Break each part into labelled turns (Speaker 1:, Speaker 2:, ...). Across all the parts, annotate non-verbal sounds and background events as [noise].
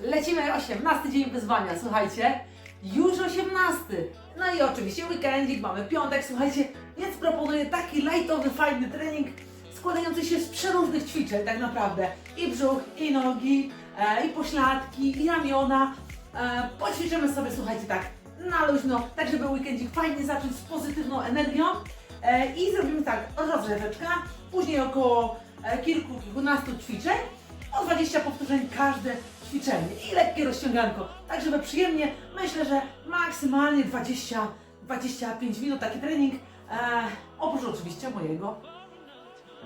Speaker 1: Lecimy 18 dzień wyzwania, słuchajcie. Już 18. No i oczywiście weekendzik, mamy piątek, słuchajcie, więc proponuję taki lightowy, fajny trening składający się z przeróżnych ćwiczeń tak naprawdę. I brzuch, i nogi, e, i pośladki, i ramiona. E, poćwiczymy sobie, słuchajcie, tak na luźno, tak żeby weekendzik fajnie zacząć z pozytywną energią. E, I zrobimy tak, rozgrzeweczka, później około e, kilku, kilkunastu ćwiczeń, o 20 powtórzeń każde ćwiczenie i lekkie rozciąganko, tak żeby przyjemnie, myślę, że maksymalnie 20, 25 minut taki trening, e, oprócz oczywiście mojego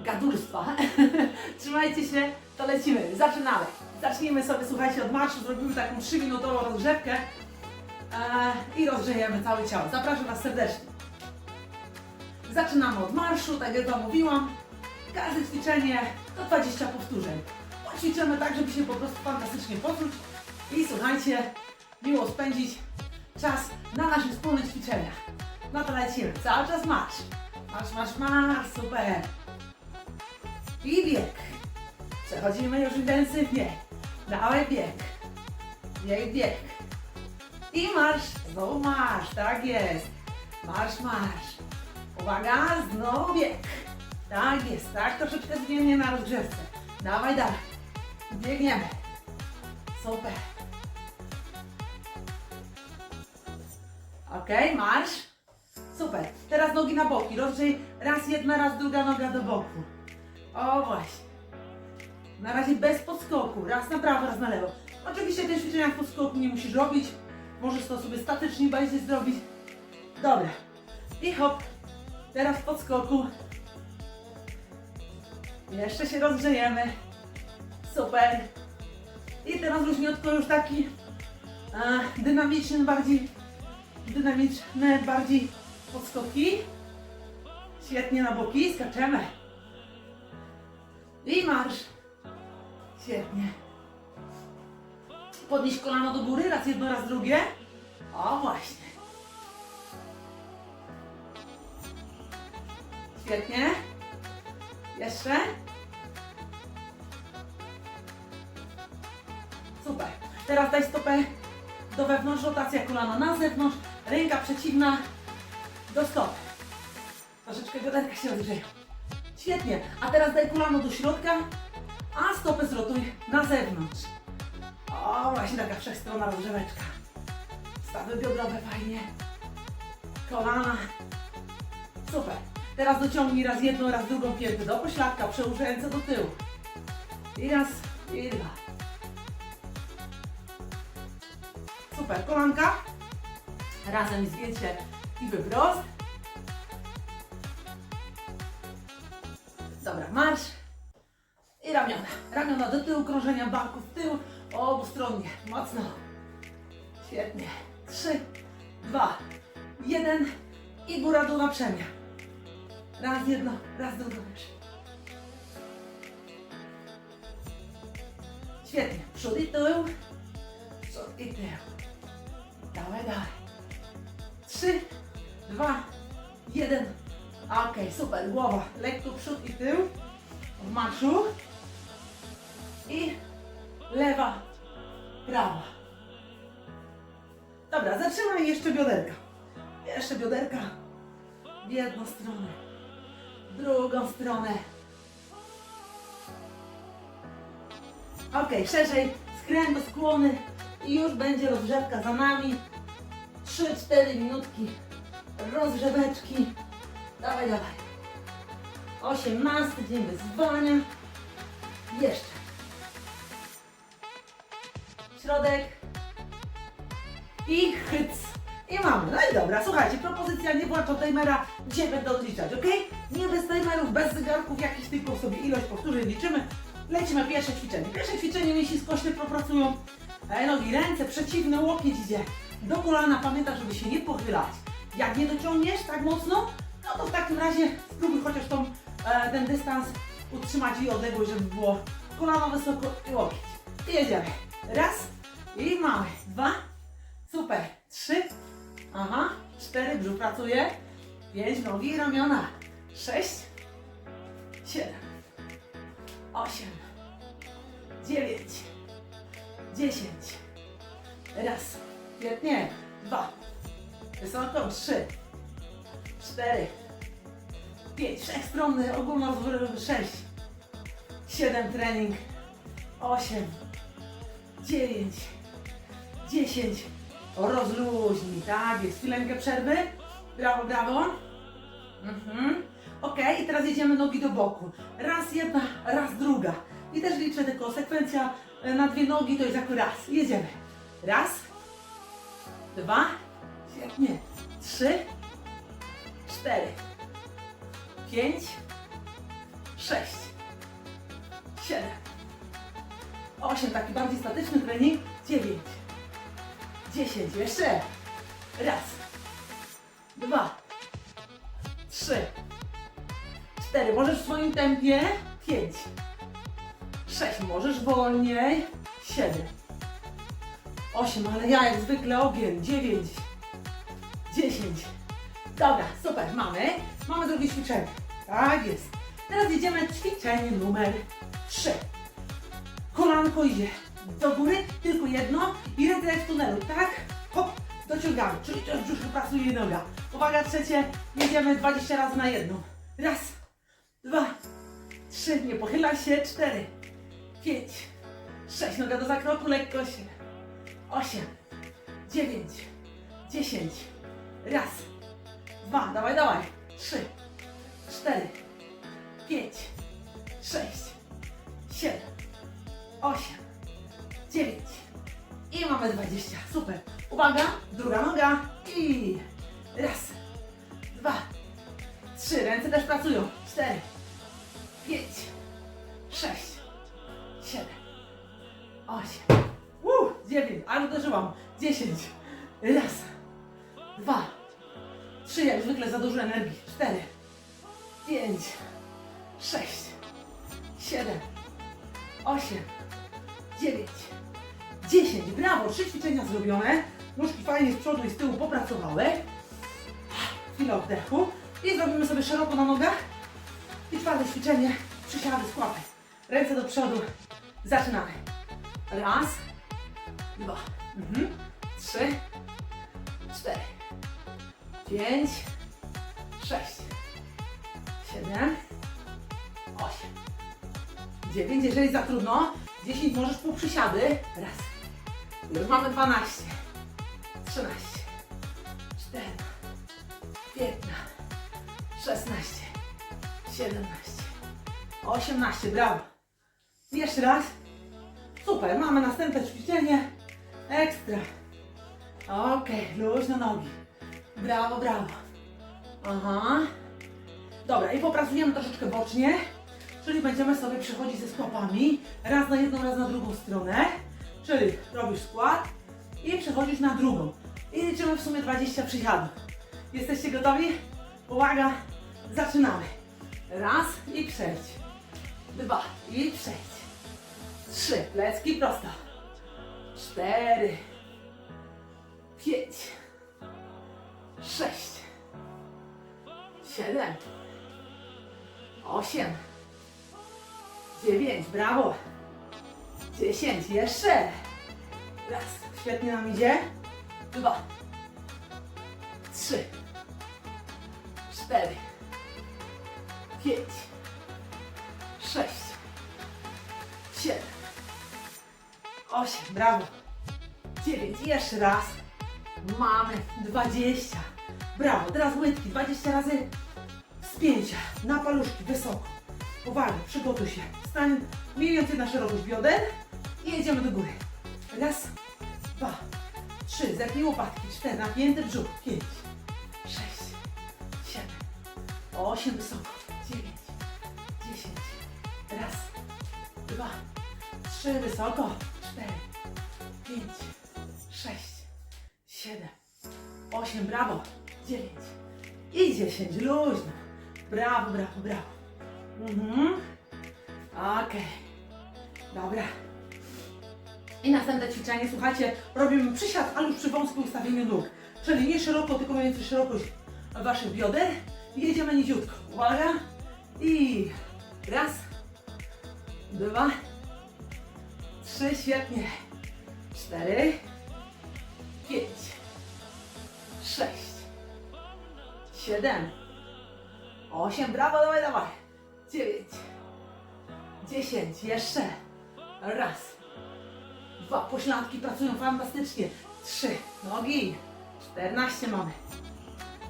Speaker 1: gadulstwa. [laughs] Trzymajcie się, to lecimy, zaczynamy. Zacznijmy sobie, słuchajcie, od marszu, zrobimy taką 3-minutową rozgrzewkę e, i rozgrzejemy całe ciało. Zapraszam Was serdecznie. Zaczynamy od marszu, tak jak Wam mówiłam. Każde ćwiczenie to 20 powtórzeń. Poćwiczymy tak, żeby się po prostu fantastycznie poczuć i słuchajcie, miło spędzić czas na naszych wspólnych ćwiczeniach. No to lecimy. Cały czas marsz. Marsz, marsz, marsz. Super. I bieg. Przechodzimy już intensywnie. Dawaj bieg. Bieg, bieg. I marsz. Znowu marsz. Tak jest. Marsz, marsz. Uwaga, znowu bieg. Tak jest, tak troszeczkę zwolnienie na rozgrzewce. Dawaj, dawaj. Biegniemy. Super. Ok, marsz. Super. Teraz nogi na boki. Rozgrzej raz jedna, raz druga noga do boku. O właśnie. Na razie bez podskoku. Raz na prawo, raz na lewo. Oczywiście te ćwiczenia podskoku nie musisz robić. Możesz to sobie statycznie bardziej zrobić. Dobra. I hop. Teraz w podskoku. Jeszcze się rozgrzejemy. Super. I teraz luźniutko już taki e, dynamiczny, bardziej dynamiczne, bardziej podskoki. Świetnie na boki, skaczemy. I marsz. Świetnie. Podnieś kolano do góry, raz jedno, raz drugie. O właśnie. Świetnie. Jeszcze. Teraz daj stopę do wewnątrz, rotacja kolana na zewnątrz, ręka przeciwna do stopy. Troszeczkę bioderka się rozgrzeje. Świetnie. A teraz daj kolano do środka, a stopę zrotuj na zewnątrz. O, właśnie taka wszechstronna rozgrzeweczka. Stawy biodrowe fajnie. Kolana. Super. Teraz dociągnij raz jedną, raz drugą piętę do pośladka, przełóż ręce do tyłu. I raz, i dwa. Super, kolanka. Razem zgięcie i wybrost. Dobra, marsz. I ramiona. Ramiona do tyłu, krążenia barków w tył, obustronnie. Mocno. Świetnie. Trzy, dwa, jeden i góra dół na przemian. Raz jedno, raz drugie. Świetnie. Przód i tył. Przód i tył. Dawaj, dawaj. Trzy, dwa, jeden. Okej, super. Głowa. Lekko przód i tył. W marszu. I lewa, prawa. Dobra, zatrzymaj jeszcze bioderka. Jeszcze bioderka w jedną stronę, w drugą stronę. Ok, szerzej, skręt do skłony i już będzie rozgrzewka za nami. 3-4 minutki rozgrzeweczki. Dawaj, dawaj. 18 dzień wyzwania. Jeszcze. Środek. I hyc. I mamy. No i dobra, słuchajcie, propozycja nie włączam timera, dzisiaj będę odliczać, ok? Nie bez timerów, bez zegarków, jakiś tylko sobie ilość powtórzeń liczymy. Lecimy pierwsze ćwiczenie. Pierwsze ćwiczenie mięśni skośnych popracują. E, Nogi, ręce przeciwne, łokieć idzie do kolana. Pamiętaj, żeby się nie pochylać. Jak nie dociągniesz tak mocno, no to w takim razie spróbuj chociaż tą, e, ten dystans utrzymać i odległość, żeby było kolano wysoko i łokieć. I jedziemy. Raz i mamy. Dwa. Super. Trzy. Aha. Cztery. Brzuch pracuje. Pięć. Nogi i ramiona. Sześć. Siedem. Osiem. Dziewięć. dziesięć. Raz, świetnie, dwa, wysoko, trzy, cztery, pięć, wszechstronny, ogólnorozwojowy, sześć, siedem, trening, osiem, dziewięć, dziesięć, rozluźnij, tak jest, chwileczkę przerwy, brawo, brawo, mhm. ok, i teraz jedziemy nogi do boku, raz jedna, raz druga, i też liczę tylko sekwencja e, na dwie nogi, to jest jako raz, jedziemy, raz, dwa, świetnie, trzy, cztery, pięć, sześć, siedem, osiem, taki bardziej statyczny trening, dziewięć, dziesięć, jeszcze, raz, dwa, trzy, cztery, możesz w swoim tempie, pięć, sześć, możesz wolniej, siedem, osiem, ale ja jak zwykle ogień, dziewięć, dziesięć, Dobra, super, mamy. Mamy drugie ćwiczenie. Tak jest. Teraz jedziemy ćwiczenie numer 3. Kolanko idzie do góry, tylko jedno i ręce w tunelu, tak? Hop, dociągamy, czyli też brzuch pracuje noga. Uwaga, trzecie, jedziemy 20 razy na jedną. Raz, dwa, trzy, nie pochylaj się, cztery, pięć, sześć, noga do zakroku, lekko się, osiem, dziewięć, dziesięć, raz, dwa, dawaj, dawaj, trzy, cztery, pięć, sześć, siedem, osiem, dziewięć. I mamy dwadzieścia. Super. Uwaga, druga noga. I raz, dwa, trzy, ręce też pracują, cztery, pięć, sześć, siedem, osiem, dziewięć, ale uderzyłam, dziesięć, raz, dwa, Trzy, jak zwykle za dużo energii. Cztery, pięć, sześć, siedem, osiem, dziewięć, dziesięć. Brawo, trzy ćwiczenia zrobione. Nóżki fajnie z przodu i z tyłu popracowały. Chwilę oddechu. I zrobimy sobie szeroko na nogach. I czwarte ćwiczenie, przysiady z łapy. Ręce do przodu. Zaczynamy. Raz, dwa, mhm. trzy, cztery pięć, sześć, siedem, osiem, dziewięć. Jeżeli za trudno, dziesięć możesz pół przysiady. Raz. Już mamy dwanaście, trzynaście, czternaście, piętnaście, szesnaście, siedemnaście, osiemnaście. Brawo. Jeszcze raz. Super. Mamy następne ćwiczenie. Ekstra. Okej, luźno nogi. Brawo, brawo. Aha. Dobra, i popracujemy troszeczkę bocznie, czyli będziemy sobie przechodzić ze skłapami. Raz na jedną, raz na drugą stronę. Czyli robisz skład i przechodzisz na drugą. I liczymy w sumie 20 przysiadów. Jesteście gotowi? Uwaga, zaczynamy. Raz i przejdź. Dwa i przejdź. Trzy, plecki prosto. Cztery. Pięć sześć, siedem, osiem, dziewięć, brawo, dziesięć, jeszcze, raz, świetnie nam idzie, dwa, trzy, cztery, pięć, sześć, siedem, osiem, brawo, dziewięć, jeszcze raz, Mamy 20. Brawo, teraz łydki, 20 razy spięcia na paluszki, wysoko. Uwaga, przygotuj się. Stań mniej więcej na szerokość bioder i jedziemy do góry. Raz, dwa, trzy, zepnij łopatki, cztery, napięty brzuch, pięć, sześć, siedem, osiem, wysoko, dziewięć, dziesięć, raz, dwa, trzy, wysoko, cztery, pięć, siedem, osiem, brawo, dziewięć i dziesięć, luźno. Brawo, brawo, brawo. Mhm. Okej. Dobra. I następne ćwiczenie, słuchajcie, robimy przysiad, ale już przy wąskim ustawieniu nóg. Czyli nie szeroko, tylko mniej więcej szerokość waszych bioder. Jedziemy niziutko. Uwaga. I raz, dwa, trzy, świetnie. cztery, pięć, sześć, siedem, osiem, brawo, dawaj, dawaj, dziewięć, dziesięć, jeszcze, raz, dwa, pośladki pracują fantastycznie, trzy, nogi, czternaście mamy,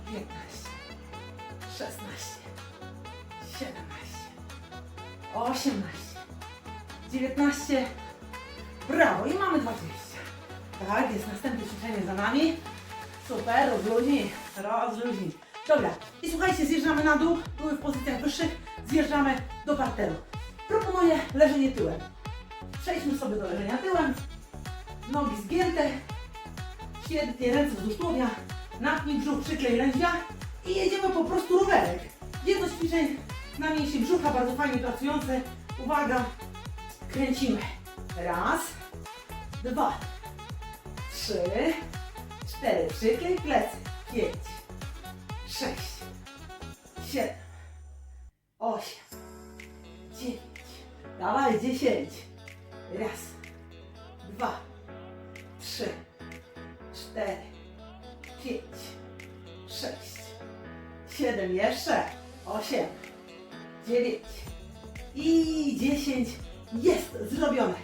Speaker 1: piętnaście, szesnaście, siedemnaście, osiemnaście, dziewiętnaście, brawo. I mamy dwadzieścia. Tak, jest następne ćwiczenie za nami. Super, rozluźnij, rozluźnij. Dobra, i słuchajcie, zjeżdżamy na dół, były w pozycjach wyższych, zjeżdżamy do parteru. Proponuję leżenie tyłem. Przejdźmy sobie do leżenia tyłem. Nogi zgięte, świetnie, ręce wzdłuż tułowia, napnij brzuch, przyklej lędźwia i jedziemy po prostu rowerek. Jedno ćwiczeń na mięśnie brzucha, bardzo fajnie pracujące. Uwaga, kręcimy. Raz, dwa, trzy, cztery, przyklej plecy, pięć, sześć, siedem, osiem, dziewięć, dawaj, dziesięć, raz, dwa, trzy, cztery, pięć, sześć, siedem, jeszcze, osiem, dziewięć. I dziesięć, jest zrobione.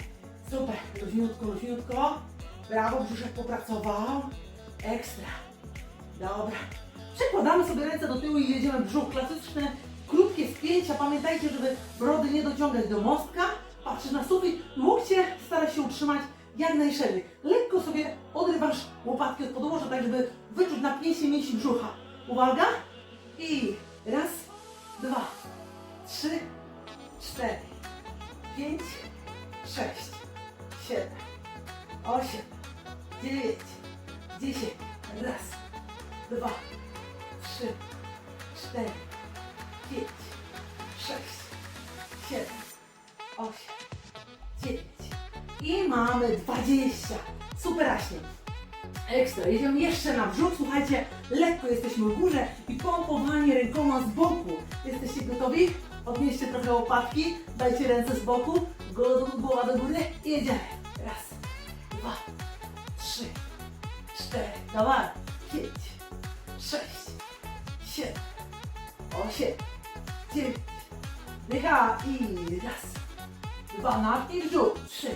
Speaker 1: Super, luźniutko, luźniutko. Brawo, brzuszek popracował. Ekstra. Dobra. Przekładamy sobie ręce do tyłu i jedziemy brzuch. Klasyczne, krótkie spięcia. Pamiętajcie, żeby brody nie dociągać do mostka. Patrzysz na sufit, łokcie staraj się utrzymać jak najszerzej. Lekko sobie odrywasz łopatki od podłoża, tak żeby wyczuć napięcie mięśni brzucha. Uwaga. I raz, dwa, trzy, cztery, pięć, sześć, siedem, osiem, dziewięć, dziesięć. Raz, dwa, trzy, cztery, pięć, sześć, siedem, osiem, dziewięć. I mamy dwadzieścia. Superaśnie. Ekstra, jedziemy jeszcze na brzuch, słuchajcie, lekko jesteśmy w górze i pompowanie rękoma z boku. Jesteście gotowi? Odnieście trochę łopatki, dajcie ręce z boku, głowa do, góry i jedziemy. Dawaj, pięć, sześć, siedem, osiem, dziewięć, dycha i raz, dwa, napnij brzuch, trzy,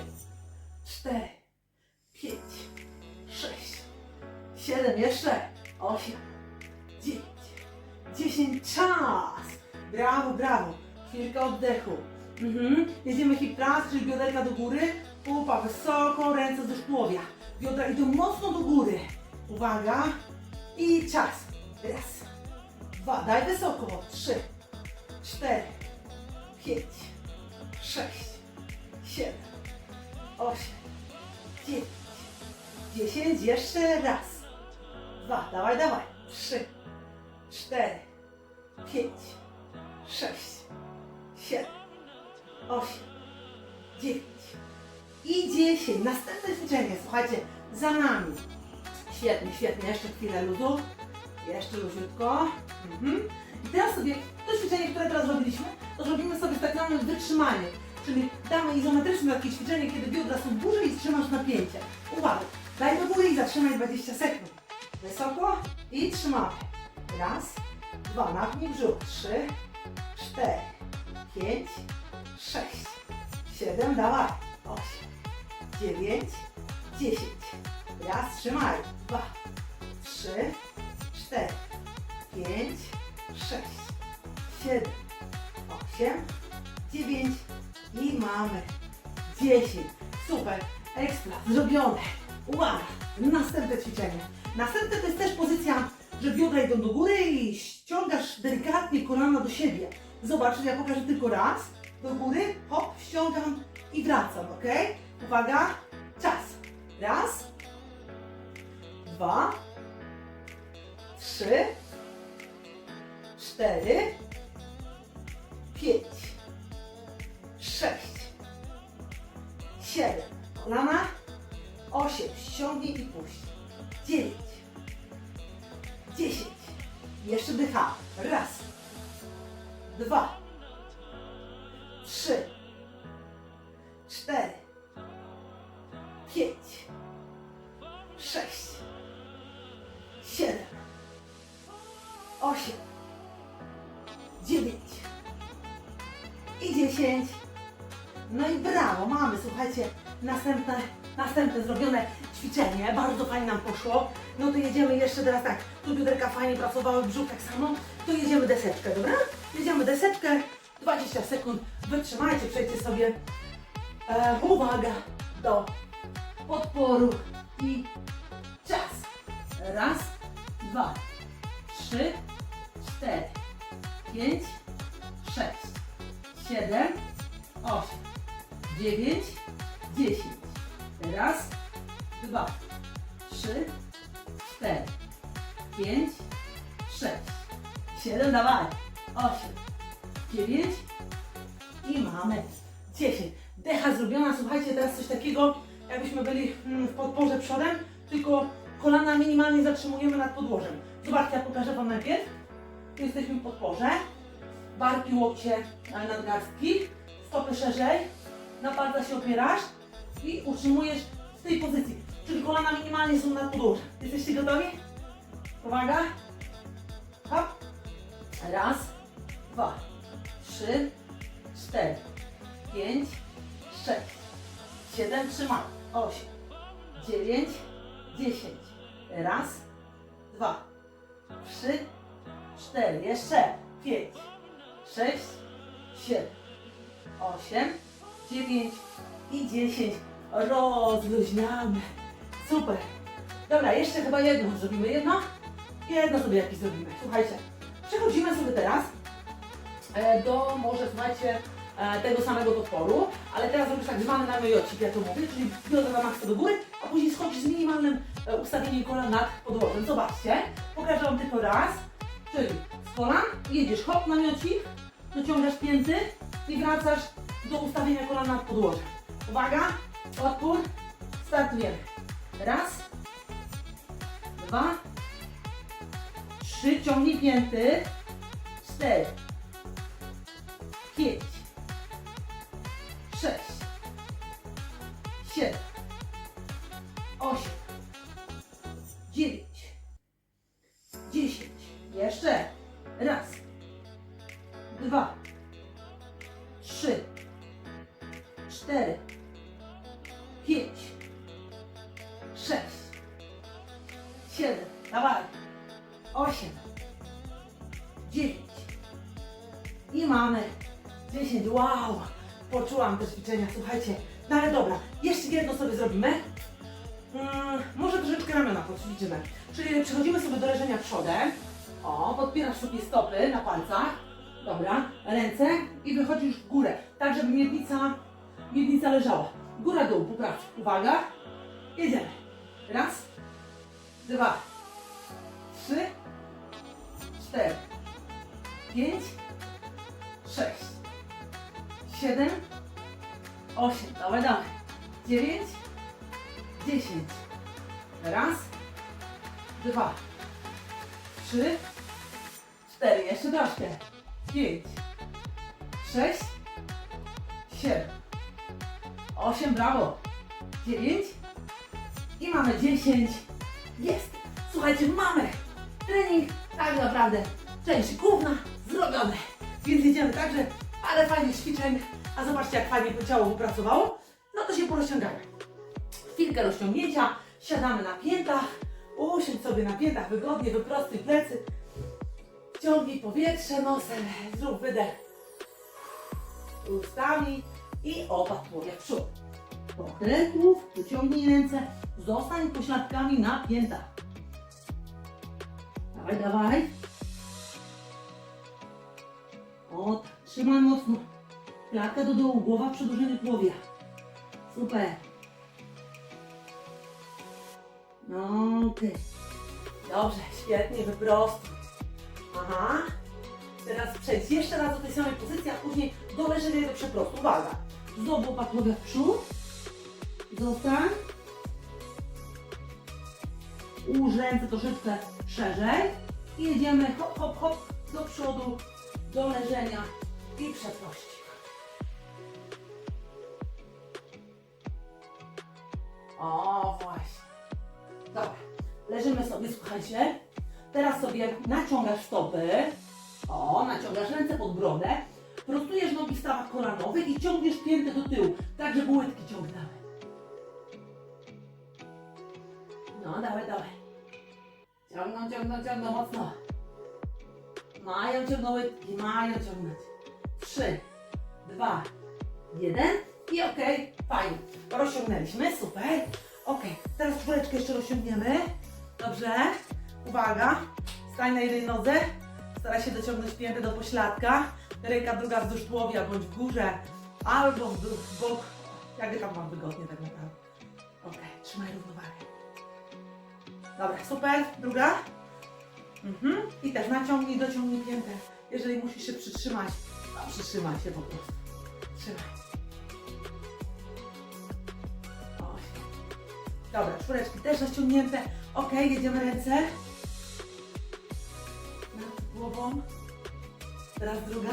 Speaker 1: cztery, pięć, sześć, siedem, jeszcze, osiem, dziewięć, dziesięć, czas! Brawo, brawo! Chwilka oddechu. Mhm. Jedziemy hip thrust, czyli bioderka do góry, pupa wysoko, ręce do tułowia. Biodra idą mocno do góry. Uwaga. I czas. Raz, dwa, daj wysoko. Trzy, cztery, pięć, sześć, siedem, osiem, dziewięć, dziesięć. Jeszcze raz. Dwa, dawaj, dawaj. Trzy, cztery, pięć, sześć, siedem, osiem, dziewięć i dziesięć. Następne ćwiczenie, słuchajcie, za nami. Świetnie, świetnie. Jeszcze chwilę luzu. Jeszcze luziutko. Mhm. I teraz sobie to ćwiczenie, które teraz zrobiliśmy, to zrobimy sobie tak zwane wytrzymanie. Czyli damy izometryczne takie ćwiczenie, kiedy biodra są górze i trzymasz napięcie. Uwaga, daj do góry i zatrzymaj 20 sekund. Wysoko i trzymamy. Raz, dwa, napnij brzuch. Trzy, cztery, pięć, sześć, siedem, dawaj, osiem, dziewięć, dziesięć. Raz, trzymaj, dwa, trzy, cztery, pięć, sześć, siedem, osiem, dziewięć i mamy dziesięć. Super, ekstra, zrobione. Uwaga, następne ćwiczenie. Następne to jest też pozycja, że biodra idą do góry i ściągasz delikatnie kolana do siebie. Zobacz, ja pokażę tylko raz. Do góry, hop, ściągam i wracam, ok? Uwaga, czas. Raz, dwa, trzy, cztery, pięć, sześć, siedem. Kolana, osiem. Ściągnij i puść. Dziewięć, dziesięć. Jeszcze dycha. Raz, dwa, trzy, cztery, pięć, sześć, siedem, osiem, dziewięć. I dziesięć. No i brawo, mamy, słuchajcie, następne, następne zrobione ćwiczenie, bardzo fajnie nam poszło. No to jedziemy jeszcze teraz tak, tu bioderka fajnie pracowały, brzuch tak samo, to jedziemy deseczkę, dobra? Jedziemy deseczkę, 20 sekund, wytrzymajcie, przejdźcie sobie, e, uwaga, do podporu i czas. Raz, dwa, trzy, cztery, pięć, sześć, siedem, osiem, dziewięć, dziesięć. Raz, dwa, trzy, cztery, pięć, sześć, siedem, dawaj, osiem, dziewięć i mamy dziesięć. Decha zrobiona, słuchajcie, teraz coś takiego, jakbyśmy byli mm, w podporze przodem, tylko kolana minimalnie zatrzymujemy nad podłożem. Zobaczcie, ja pokażę Wam najpierw. Jesteśmy w podporze. Barki, łokcie, e, nadgarstki. Stopy szerzej. Na palcach się opierasz i utrzymujesz w tej pozycji. Czyli kolana minimalnie są nad podłożem. Jesteście gotowi? Uwaga. Hop. Raz, dwa, trzy, cztery, pięć, sześć, siedem, trzymaj, osiem, jedno zrobimy. Jedno? Jedno sobie jakieś zrobimy. Słuchajcie, przechodzimy sobie teraz e, do może słuchajcie e, tego samego podporu, ale teraz robisz tak zwany namiocik, ja to mówię, czyli biodra na do góry, a później schodzisz z minimalnym e, ustawieniem kolan nad podłożem. Zobaczcie, pokażę Wam tylko raz, czyli z kolan jedziesz hop namiocik, dociągasz pięty i wracasz do ustawienia kolan nad podłożem. Uwaga, odpór, startujemy. Raz, dwa, trzy, ciągnij pięty, cztery, pięć, sześć, siedem, osiem, dziewięć, dziesięć. Jeszcze. Siedem, dawaj, osiem, dziewięć i mamy 10. Wow! Poczułam te ćwiczenia, słuchajcie. No ale dobra, jeszcze jedno sobie zrobimy. Mm, może troszeczkę ramiona poćwiczymy. Czyli przechodzimy sobie do leżenia przodem. O, podpierasz sobie stopy na palcach. Dobra, ręce i wychodzisz w górę. Tak, żeby miednica, miednica leżała. Góra, dół, popraw. Uwaga. Jedziemy. Raz, dwa, trzy, cztery, pięć, sześć, siedem, osiem, dawaj, dawaj, dziewięć, dziesięć. Raz, dwa, trzy, cztery, jeszcze troszkę, pięć, sześć, siedem, osiem, brawo, dziewięć. I mamy dziesięć. Jest! Słuchajcie, mamy trening tak naprawdę część główna zrobione. Więc jedziemy także parę fajnych ćwiczeń, a zobaczcie jak fajnie ciało wypracowało. No to się porozciągamy. Chwilkę rozciągnięcia, siadamy na piętach, usiądź sobie na piętach wygodnie, wyprostuj plecy, wciągnij powietrze nosem, zrób wydech ustami i głowie w przód. Pokrętów, wyciągnij ręce, zostań pośladkami na piętach. Dawaj, dawaj. O, trzymaj mocno. Klatka do dołu, głowa przedłużenie tułowia. Super. No, okej. Dobrze, świetnie, wyprostuj. Aha. Teraz przejdź jeszcze raz do tej samej pozycji, a później do leżenia do przeprostu. Uwaga. Znowu nogę w przód. Zostań. Ułóż ręce troszeczkę szerzej. I jedziemy hop, hop, hop do przodu, do leżenia i przeprościk. O, właśnie. Dobra, leżymy sobie, słuchajcie. Teraz sobie naciągasz stopy. O, naciągasz ręce pod brodę. Prostujesz nogi w stawach kolanowych i ciągniesz piętę do tyłu, tak żeby łydki ciągnęły. No, dawaj, dawaj. Ciągną, ciągną, ciągną mocno. Mają ciągnąć łydki, mają ciągnąć. Trzy, dwa, jeden i okej, fajnie. Rozciągnęliśmy, super. Okej, teraz czwóreczkę jeszcze rozciągniemy. Dobrze. Uwaga. Stań na jednej nodze. Staraj się dociągnąć piętę do pośladka. Ręka druga wzdłuż tułowia bądź w górze. Albo w, bok. Jak tam Wam wygodnie tak naprawdę. Okej, trzymaj równowagę. Dobra, super. Druga. Mhm. I też naciągnij, dociągnij piętę. Jeżeli musisz się przytrzymać, to przytrzymaj się po prostu. Trzymaj. Dobra, czwóreczki też rozciągnięte. Ok, jedziemy ręce. Nad głową. Teraz druga.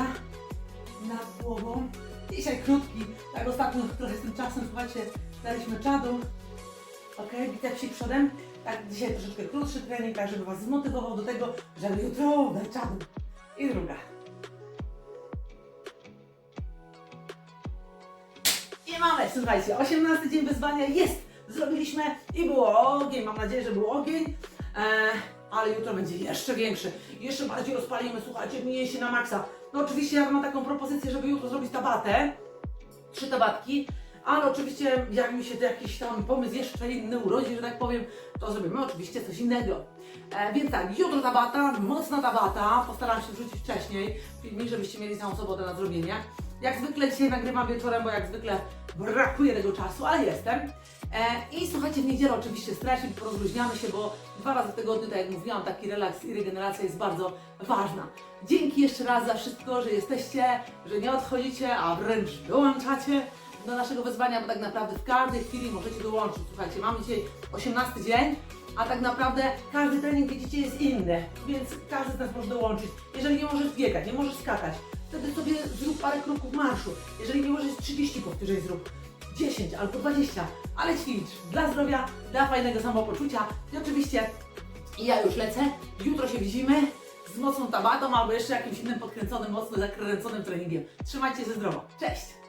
Speaker 1: Nad głową. Dzisiaj krótki. Tak ostatnio trochę z tym czasem, słuchajcie, daliśmy czadu. Ok, bicepsik przodem. Tak, dzisiaj troszeczkę krótszy trening, tak żeby Was zmotywował do tego, żeby jutro dać czadu. I druga. I mamy, słuchajcie, 18 dzień wyzwania jest. Zrobiliśmy i było ogień. Mam nadzieję, że był ogień. E, ale jutro będzie jeszcze większy. Jeszcze bardziej rozpalimy, słuchajcie, mięśnie na maksa. No oczywiście ja mam taką propozycję, żeby jutro zrobić tabatę. Trzy tabatki. Ale oczywiście, jak mi się to jakiś tam pomysł jeszcze inny urodzi, że tak powiem, to zrobimy oczywiście coś innego. E, więc tak, jutro tabata, mocna tabata. Postaram się wrzucić wcześniej filmik, żebyście mieli całą sobotę na zrobienie. Jak zwykle dzisiaj nagrywam wieczorem, bo jak zwykle brakuje tego czasu, ale jestem. E, I słuchajcie, w niedzielę oczywiście stretching, porozluźniamy się, bo dwa razy w tygodniu, tak jak mówiłam, taki relaks i regeneracja jest bardzo ważna. Dzięki jeszcze raz za wszystko, że jesteście, że nie odchodzicie, a wręcz dołączacie do naszego wyzwania, bo tak naprawdę w każdej chwili możecie dołączyć. Słuchajcie, mamy dzisiaj 18 dzień, a tak naprawdę każdy trening, widzicie, jest inny, więc każdy z nas może dołączyć. Jeżeli nie możesz biegać, nie możesz skakać, wtedy sobie zrób parę kroków marszu. Jeżeli nie możesz 30 powtórzeń zrób, 10 albo 20, ale ćwicz dla zdrowia, dla fajnego samopoczucia i oczywiście ja już lecę, jutro się widzimy z mocną tabatą albo jeszcze jakimś innym podkręconym, mocno zakręconym treningiem. Trzymajcie się zdrowo, cześć!